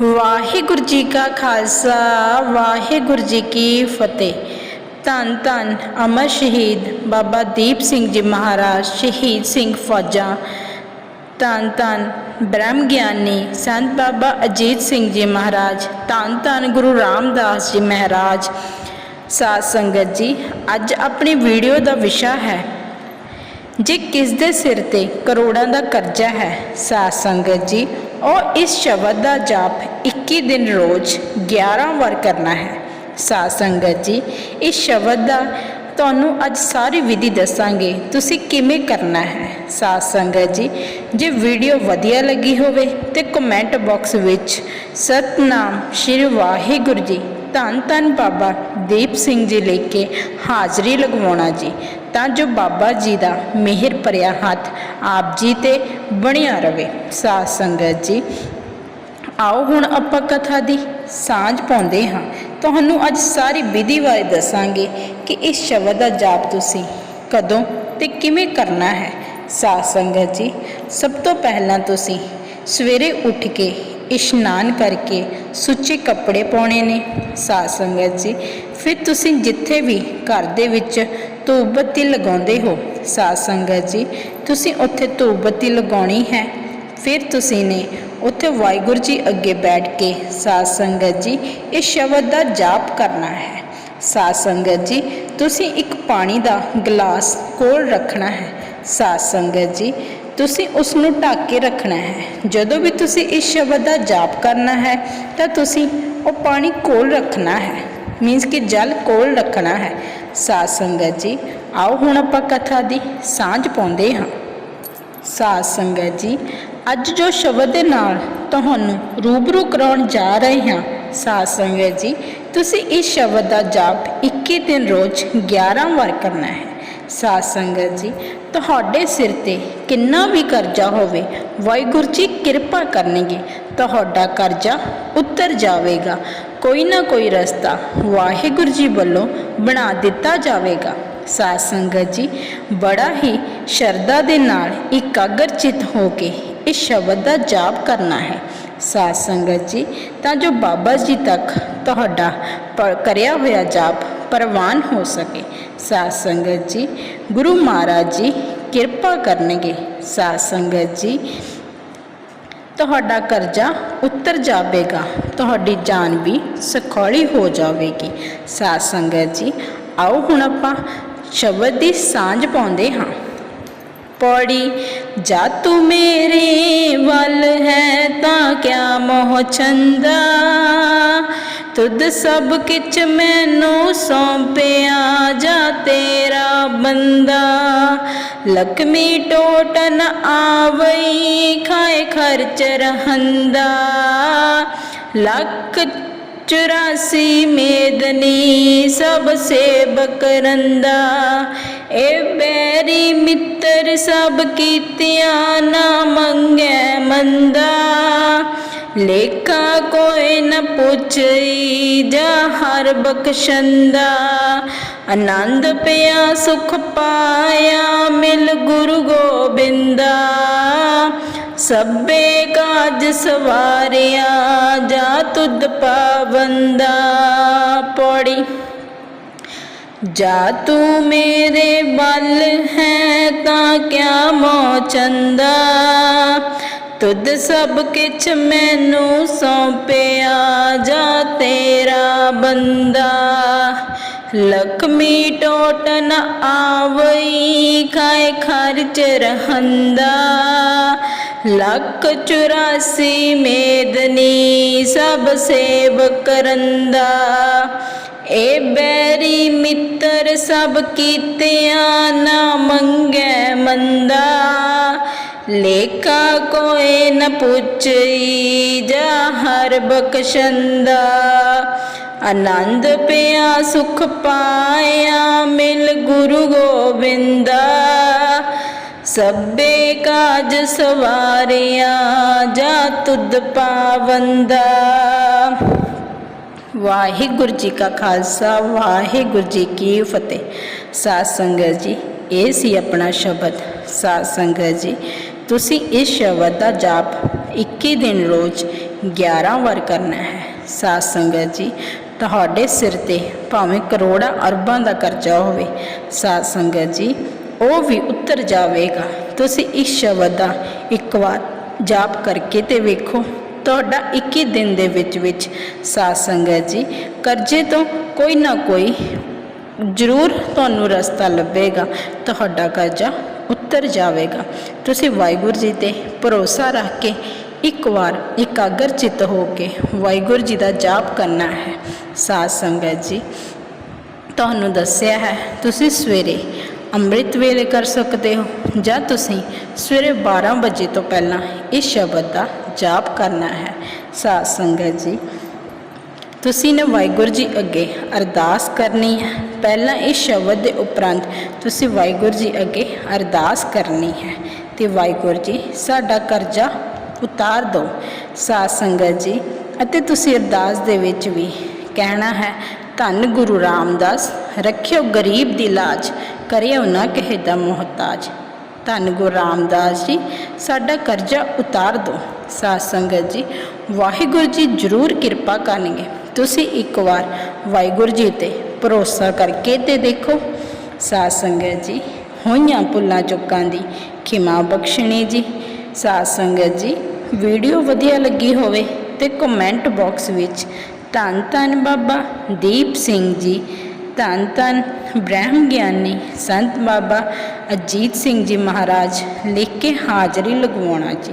ਵਾਹਿਗੁਰੂ ਜੀ ਕਾ ਖਾਲਸਾ, ਵਾਹਿਗੁਰੂ ਜੀ ਕੀ ਫਤਿਹ। ਧੰਨ ਧੰਨ ਅਮਰ ਸ਼ਹੀਦ ਬਾਬਾ ਦੀਪ ਸਿੰਘ ਜੀ ਮਹਾਰਾਜ, ਸ਼ਹੀਦ ਸਿੰਘ ਫੌਜਾਂ। ਧੰਨ ਧੰਨ ਬ੍ਰਹਮ ਗਿਆਨੀ ਸੰਤ ਬਾਬਾ ਅਜੀਤ ਸਿੰਘ ਜੀ ਮਹਾਰਾਜ, ਧੰਨ ਧੰਨ ਗੁਰੂ ਰਾਮਦਾਸ ਜੀ ਮਹਾਰਾਜ। ਸਾਧ ਸੰਗਤ ਜੀ, ਅੱਜ ਆਪਣੀ ਵੀਡੀਓ ਦਾ ਵਿਸ਼ਾ ਹੈ, ਜੇ ਕਿਸ ਦੇ ਸਿਰ ਤੇ ਕਰੋੜਾਂ ਦਾ ਕਰਜ਼ਾ ਹੈ। ਸਾਧ ਸੰਗਤ ਜੀ ਉਹ ਇਸ ਸ਼ਬਦ ਦਾ ਜਾਪ 21 ਦਿਨ ਰੋਜ਼ 11 ਵਾਰ ਕਰਨਾ ਹੈ। ਸਾਧ ਸੰਗਤ ਜੀ, ਇਸ ਸ਼ਬਦ ਦਾ ਤੁਹਾਨੂੰ ਅੱਜ ਸਾਰੀ ਵਿਧੀ ਦੱਸਾਂਗੇ, ਤੁਸੀਂ ਕਿਵੇਂ ਕਰਨਾ ਹੈ? ਸਾਧ ਸੰਗਤ ਜੀ, ਜੇ ਵੀਡੀਓ ਵਧੀਆ ਲੱਗੀ ਹੋਵੇ ਤੇ ਕਮੈਂਟ ਬਾਕਸ ਵਿੱਚ, ਸਤਨਾਮ ਸ਼੍ਰੀ ਵਾਹਿਗੁਰੂ ਜੀ, ਧੰਨ ਧੰਨ ਬਾਬਾ ਦੀਪ ਸਿੰਘ ਜੀ ਲੈ ਕੇ ਹਾਜ਼ਰੀ ਲਗਵਾਉਣਾ ਜੀ, ਤਾਂ ਜੋ ਬਾਬਾ ਜੀ ਦਾ ਮਿਹਰ ਭਰਿਆ ਹੱਥ ਆਪ ਜੀ ਤੇ ਬਣਿਆ ਰਵੇ। ਸਾਧ ਸੰਗਤ ਜੀ, ਆਓ ਹੁਣ ਆਪਾਂ ਕਥਾ ਦੀ ਸਾਂਝ ਪਾਉਂਦੇ ਹਾਂ। ਤੁਹਾਨੂੰ ਅੱਜ ਸਾਰੀ ਵਿਧੀ ਬਾਰੇ ਦੱਸਾਂਗੇ ਕਿ ਇਸ ਸ਼ਬਦ ਦਾ ਜਾਪ ਤੁਸੀਂ ਕਦੋਂ ਤੇ ਕਿਵੇਂ ਕਰਨਾ ਹੈ। ਸਾਧ ਸੰਗਤ ਜੀ, ਸਭ ਤੋਂ ਪਹਿਲਾਂ ਤੁਸੀਂ ਸਵੇਰੇ ਉੱਠ ਕੇ ਇਸ਼ਨਾਨ ਕਰਕੇ ਸੁੱਚੇ ਕੱਪੜੇ ਪਾਉਣੇ ਨੇ। ਸਾਧ ਸੰਗਤ ਜੀ, ਫਿਰ ਤੁਸੀਂ ਜਿੱਥੇ ਵੀ ਘਰ ਦੇ ਵਿੱਚ ਧੂਪ ਬੱਤੀ ਲਗਾਉਂਦੇ ਹੋ ਸਾਧ ਸੰਗਤ ਜੀ, ਤੁਸੀਂ ਉੱਥੇ ਧੂਪ ਬੱਤੀ ਲਗਾਉਣੀ ਹੈ। ਫਿਰ ਤੁਸੀਂ ਨੇ ਉੱਥੇ ਵਾਹਿਗੁਰੂ ਜੀ ਅੱਗੇ ਬੈਠ ਕੇ ਸਾਧ ਸੰਗਤ ਜੀ ਇਸ ਸ਼ਬਦ ਦਾ ਜਾਪ ਕਰਨਾ ਹੈ। ਸਾਧ ਸੰਗਤ ਜੀ, ਤੁਸੀਂ ਇੱਕ ਪਾਣੀ ਦਾ ਗਲਾਸ ਕੋਲ ਰੱਖਣਾ ਹੈ। ਸਾਧ ਸੰਗਤ ਜੀ, ਤੁਸੀਂ ਉਸ ਨੂੰ ਢੱਕ ਕੇ ਰੱਖਣਾ ਹੈ। ਜਦੋਂ ਵੀ ਤੁਸੀਂ ਇਸ ਸ਼ਬਦ ਦਾ ਜਾਪ ਕਰਨਾ ਹੈ, ਤਾਂ ਤੁਸੀਂ ਉਹ ਪਾਣੀ ਕੋਲ ਰੱਖਣਾ ਹੈ। ਮੀਨਸ ਕਿ ਜਲ ਕੋਲ ਰੱਖਣਾ ਹੈ। ਸਾਧ ਸੰਗਤ ਜੀ, ਆਓ ਹੁਣ ਆਪਾਂ ਕਥਾ ਦੀ ਸਾਂਝ ਪਾਉਂਦੇ ਹਾਂ। ਸਾਧ ਸੰਗਤ ਜੀ, ਅੱਜ ਜੋ ਸ਼ਬਦ ਦੇ ਨਾਲ ਤੁਹਾਨੂੰ ਰੂਬਰੂ ਕਰਾਉਣ ਜਾ ਰਹੇ ਹਾਂ, ਸਾਧ ਸੰਗਤ ਜੀ, ਤੁਸੀਂ ਇਸ ਸ਼ਬਦ ਦਾ ਜਾਪ 21 ਦਿਨ ਰੋਜ਼ 11 ਵਾਰ ਕਰਨਾ ਹੈ। ਸਾਧ ਸੰਗਤ ਜੀ, ਤੁਹਾਡੇ ਸਿਰ ਤੇ ਕਿੰਨਾ ਵੀ ਕਰਜ਼ਾ ਹੋਵੇ, ਵਾਹਿਗੁਰੂ ਜੀ ਕਿਰਪਾ ਕਰਨਗੇ, ਤੁਹਾਡਾ ਕਰਜ਼ਾ ਉਤਰ ਜਾਵੇਗਾ। ਕੋਈ ਨਾ ਕੋਈ ਰਸਤਾ ਵਾਹਿਗੁਰੂ ਜੀ ਵੱਲੋਂ ਬਣਾ ਦਿੱਤਾ ਜਾਵੇਗਾ। ਸਾਧ ਸੰਗਤ ਜੀ, ਬੜਾ ਹੀ ਸ਼ਰਧਾ ਦੇ ਨਾਲ ਇਕਾਗਰਚਿਤ ਹੋ ਕੇ ਇਸ ਸ਼ਬਦ ਦਾ ਜਾਪ ਕਰਨਾ ਹੈ। ਸਾਧ ਸੰਗਤ ਜੀ, ਤਾਂ ਜੋ ਬਾਬਾ ਜੀ ਤੱਕ ਤੁਹਾਡਾ ਕਰਿਆ ਹੋਇਆ ਜਾਪ ਪ੍ਰਵਾਨ ਹੋ ਸਕੇ। ਸਾਧ ਸੰਗਤ ਜੀ, ਗੁਰੂ ਮਹਾਰਾਜ ਜੀ, ਕਿਰਪਾ ਕਰਨਗੇ ਸਾਧ ਸੰਗਤ ਜੀ। ਤੁਹਾਡਾ ਕਰਜ਼ਾ ਉੱਤਰ ਜਾਵੇਗਾ, ਤੁਹਾਡੀ ਜਾਨ ਵੀ ਸਖੌਲੀ ਹੋ ਜਾਵੇਗੀ। ਸਾਧ ਸੰਗਤ ਜੀ, ਆਓ ਹੁਣ ਆਪਾਂ ਸ਼ਬਦ ਦੀ ਸਾਂਝ ਪਾਉਂਦੇ ਹਾਂ। ਪੌੜੀ, ਜਾ ਤੂੰ ਮੇਰੇ ਵੱਲ ਹੈ ਤਾਂ ਕਿਆ ਮੋਹ ਚੰਦਾ ਤੁਧ ਸਭ ਕਿਛ ਮੈਨੂੰ ਸੌਂਪਿਆ ਜਾ ਤੇਰਾ ਬੰਦਾ। ਲక్ష్ਮੀ ਟੋਟਨ ਆਵਈ, ਖਾਏ ਖਰਚ ਰਹੰਦਾ। ਲੱਖ ਚੁਰਾਸੀ ਮੇਦਨੀ ਸਭ ਸੇਵਕ ਰੰਦਾ। ਏ ਬੈਰੀ ਮਿੱਤਰ ਸਭ ਕੀਤਿਆਂ ਨਾ ਮੰਗੈ ਮੰਦਾ। ਲੇਖਾ ਕੋਈ ਨ ਪੁੱਛਈ, ਜਾ ਹਰ ਬਖਸ਼ੰਦਾ। ਆਨੰਦ ਪਿਆ, ਸੁਖ ਪਾਇਆ, ਮਿਲ ਗੁਰੂ ਗੋਬਿੰਦਾ। ਸਭੇ ਕਾਜ ਸਵਾਰਿਆ, ਜਾ ਤੁਧ ਪਾਵੰਦਾ। ਪੌੜੀ, ਜਾ ਤੂੰ ਮੇਰੇ ਬਲ ਹੈ ਤਾਂ ਕਿਆ ਮੋ ਚੰਦਾ। ਤੁਧ ਸਭ ਕਿਛ ਮੈਨੂੰ ਸੌਂਪਿਆ ਜਾ ਤੇਰਾ ਬੰਦਾ। ਲక్ష్ਮੀ ਟੋਟਨ ਆਵਈ, ਖਾਏ ਖਰਚ ਰਹੰਦਾ। ਲੱਖ ਚੁਰਾਸੀ ਮੇਦਨੀ ਸਭ ਸੇਵ ਕਰੰਦਾ ਏ ਬੈਰੀ ਮਿੱਤਰ ਸਭ ਕੀਤਿਆਂ ਨਾ ਮੰਗੈ ਮੰਦਾ। ਲੇਖਾ ਕੋਈ ਨ ਪੁੱਛਈ ਜਾ ਹਰ ਬਖਸ਼ੰਦਾ। ਆਨੰਦ ਪਿਆ, ਸੁਖ ਪਾਇਆ, ਮਿਲ ਗੁਰੂ ਗੋਬਿੰਦਾ। ਸਭੇ ਕਾਜ ਸਵਾਰਿਆ, ਜਾ ਤੁਧ ਪਾਵੰਦਾ। ਵਾਹਿਗੁਰੂ ਜੀ ਕਾ ਖਾਲਸਾ, ਵਾਹਿਗੁਰੂ ਜੀ ਕੀ ਫਤਿਹ। ਸਾਧ ਸੰਗਤ ਜੀ, ਇਹ ਸੀ ਆਪਣਾ ਸ਼ਬਦ। ਸਾਧ ਸੰਗਤ ਜੀ ਤੁਸੀਂ ਇਸ ਸ਼ਬਦ ਦਾ ਜਾਪ 21 ਦਿਨ ਰੋਜ਼ 11 ਵਾਰ ਕਰਨਾ ਹੈ। ਸਾਧ ਸੰਗਤ ਜੀ, ਤੁਹਾਡੇ ਸਿਰ ਤੇ ਭਾਵੇਂ ਕਰੋੜਾਂ ਅਰਬਾਂ ਦਾ ਕਰਜ਼ਾ ਹੋਵੇ, ਸਾਧ ਸੰਗਤ ਜੀ, ਉਹ ਵੀ ਉੱਤਰ ਜਾਵੇਗਾ। ਤੁਸੀਂ ਇਸ ਸ਼ਬਦ ਦਾ ਇੱਕ ਵਾਰ ਜਾਪ ਕਰਕੇ ਤੇ ਵੇਖੋ, ਤੁਹਾਡਾ 21 ਦਿਨ ਦੇ ਵਿੱਚ ਵਿੱਚ ਸਾਧ ਸੰਗਤ ਜੀ, ਕਰਜ਼ੇ ਤੋਂ ਕੋਈ ਨਾ ਕੋਈ ਜ਼ਰੂਰ ਤੁਹਾਨੂੰ ਰਸਤਾ ਲੱਭੇਗਾ। ਤੁਹਾਡਾ ਕਰਜ਼ਾ ਉਤਰ ਜਾਵੇਗਾ। ਤੁਸੀਂ ਵਾਹਿਗੁਰੂ ਜੀ ਤੇ ਭਰੋਸਾ ਰੱਖ ਕੇ ਇੱਕ ਵਾਰ ਇਕਾਗਰ ਚਿੱਤ ਹੋ ਕੇ ਵਾਹਿਗੁਰੂ ਜੀ ਦਾ ਜਾਪ ਕਰਨਾ ਹੈ। ਸਾਧ ਸੰਗਤ ਜੀ, ਤੁਹਾਨੂੰ ਦੱਸਿਆ ਹੈ, ਤੁਸੀਂ ਸਵੇਰੇ ਅੰਮ੍ਰਿਤ ਵੇਲੇ ਕਰ ਸਕਦੇ ਹੋ ਜਾਂ ਤੁਸੀਂ ਸਵੇਰੇ 12 ਵਜੇ ਤੋਂ ਪਹਿਲਾਂ ਇਸ ਸ਼ਬਦ ਦਾ ਜਾਪ ਕਰਨਾ ਹੈ। ਸਾਧ ਸੰਗਤ ਜੀ ਤੁਸੀਂ ਨੇ ਵਾਹਿਗੁਰੂ ਜੀ ਅੱਗੇ ਅਰਦਾਸ ਕਰਨੀ ਹੈ। ਪਹਿਲਾਂ ਇਸ ਸ਼ਬਦ ਦੇ ਉਪਰੰਤ ਤੁਸੀਂ ਵਾਹਿਗੁਰੂ ਜੀ ਅੱਗੇ ਅਰਦਾਸ ਕਰਨੀ ਹੈ ਤੇ ਵਾਹਿਗੁਰੂ ਜੀ ਸਾਡਾ ਕਰਜ਼ਾ ਉਤਾਰ ਦਿਓ। ਸਾਧ ਸੰਗਤ ਜੀ, ਅਤੇ ਤੁਸੀਂ ਅਰਦਾਸ ਦੇ ਵਿੱਚ ਵੀ ਕਹਿਣਾ ਹੈ, ਧੰਨ ਗੁਰੂ ਰਾਮਦਾਸ, ਰੱਖਿਓ ਗਰੀਬ ਦੀ ਲਾਜ, ਕਰਿਓ ਨਾ ਕਿਸੇ ਦਾ ਮੁਹਤਾਜ। ਧੰਨ ਗੁਰੂ ਰਾਮਦਾਸ ਜੀ, ਸਾਡਾ ਕਰਜ਼ਾ ਉਤਾਰ ਦਿਓ। ਸਾਧ ਸੰਗਤ ਜੀ, ਵਾਹਿਗੁਰੂ ਜੀ ਜ਼ਰੂਰ ਕਿਰਪਾ ਕਰਨਗੇ। ਤੁਸੀਂ ਇੱਕ ਵਾਰ ਵਾਹਿਗੁਰੂ ਜੀ ਤੇ ਭਰੋਸਾ ਕਰਕੇ ਤੇ ਦੇਖੋ। ਸਾਧ ਸੰਗਤ ਜੀ, ਹੋਈਆਂ ਭੁੱਲਾਂ ਚੁੱਕਾਂ ਦੀ ਖਿਮਾ ਬਖਸ਼ਣੀ ਜੀ। ਸਾਧ ਸੰਗਤ ਜੀ, ਵੀਡੀਓ ਵਧੀਆ ਲੱਗੀ ਹੋਵੇ ਤੇ ਕਮੈਂਟ ਬਾਕਸ ਵਿੱਚ ਧੰਨ ਧੰਨ ਬਾਬਾ ਦੀਪ ਸਿੰਘ ਜੀ, ਧੰਨ ਧੰਨ ਬ੍ਰਹਮ ਗਿਆਨੀ ਸੰਤ ਬਾਬਾ ਅਜੀਤ ਸਿੰਘ ਜੀ ਮਹਾਰਾਜ ਲਿਖ ਕੇ ਹਾਜ਼ਰੀ ਲਗਵਾਉਣਾ ਜੀ।